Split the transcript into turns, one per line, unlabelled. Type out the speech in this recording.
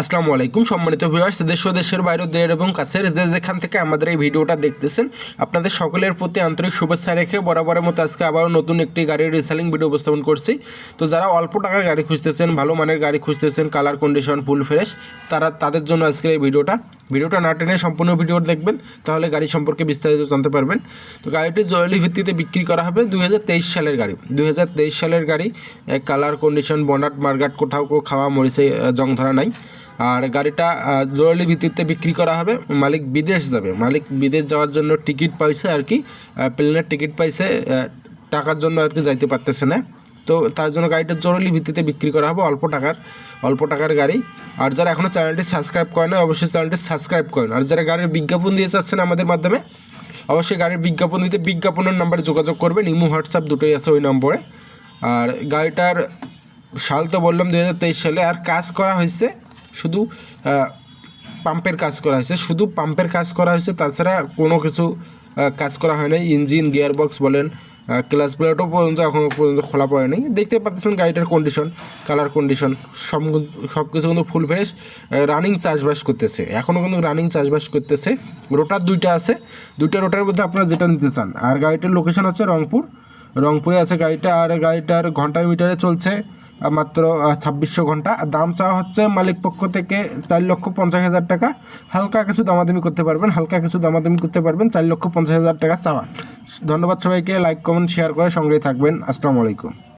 আসসালামু আলাইকুম সম্মানিত ভিউয়ার্স দেশ ও দেশের বাইরে এবং কাছের যে যেখান থেকে আমাদের এই ভিডিওটা দেখতেছেন, আপনাদের সকলের প্রতি আন্তরিক শুভেচ্ছা রেখে বরাবরের মতো আজকে আবারও নতুন একটি গাড়ির রিসেলিং ভিডিও উপস্থাপন করছি। তো যারা অল্প টাকার গাড়ি খুঁজতেছেন, ভালো মানের গাড়ি খুঁজতেছেন কালার কন্ডিশন ফুল ফ্রেশ তারা তাদের জন্য আজকের এই ভিডিওটা। ভিডিওটা না টেনে সম্পূর্ণ ভিডিও দেখবেন, তাহলে গাড়ি সম্পর্কে বিস্তারিত জানতে পারবেন। তো গাড়িটি জরুরি ভিত্তিতে বিক্রি করা হবে দুই হাজার তেইশ সালের গাড়ি। দুই হাজার তেইশ সালের গাড়ি কালার কন্ডিশন বনাট, মার্গাট, কোথাও খাওয়া, মরিচে জং ধরা নাই। আর গাড়িটা জরুরি ভিত্তিতে বিক্রি করা হবে। মালিক বিদেশ যাবে। মালিক বিদেশ যাওয়ার জন্য টিকিট পাইছে আর কি। প্লেনের টিকিট পাইছে টাকার জন্য আর কি যাইতে পারতেছে না। তো তার জন্য গাড়িটা জরুরি ভিত্তিতে বিক্রি করা হবে, অল্প টাকার অল্প টাকার গাড়ি। আর যারা এখনও চ্যানেলটি সাবস্ক্রাইব করে না অবশ্যই চ্যানেলটি সাবস্ক্রাইব করেন আর যারা গাড়ির বিজ্ঞাপন দিয়ে চাচ্ছেন আমাদের মাধ্যমে, অবশ্যই গাড়ির বিজ্ঞাপন দিতে বিজ্ঞাপনের নাম্বারে যোগাযোগ করবেন। ইমো, হোয়াটসঅ্যাপ দুটোই আছে ওই নম্বরে। আর গাড়িটার সাল তো বললাম দু হাজার তেইশ সালে। আর কাজ করা হয়েছে শুধু পাম্পের কাজ করা হয়েছে। শুধু পাম্পের কাজ করা হয়েছে, তাছাড়া কোনো কিছু কাজ করা হয় নাই। ইঞ্জিন গিয়ার বক্স বলেন ক্লাস প্লেটও পর্যন্ত এখনও পর্যন্ত খোলা পড়ে পড়েনি দেখতে পাচ্ছেন গাড়িটার কন্ডিশন কালার কন্ডিশন সব সব কিছু কিন্তু ফুল ফ্রেশ রানিং চাষবাস করতেছে। এখনও কিন্তু রানিং চাষবাস করতেছে। রোটার দুইটা আছে। দুইটা রোটার মধ্যে আপনারা যেটা নিতে চান। আর গাড়িটার লোকেশন হচ্ছে রংপুর। রংপুরে আছে গাড়িটা, আর গাড়িটার ঘণ্টার মিটারে চলছে। মাত্র ছাব্বিশশো ঘণ্টা। দাম চাওয়া হচ্ছে মালিক পক্ষ থেকে চার লক্ষ পঞ্চাশ হাজার টাকা। হালকা কিছু দামাদামি করতে পারবেন, হালকা কিছু দামাদামি করতে পারবেন চার লক্ষ পঞ্চাশ হাজার টাকা চাওয়া। ধন্যবাদ সবাইকে, লাইক, কমেন্ট শেয়ার করে সঙ্গেই থাকবেন। আসসালামু আলাইকুম।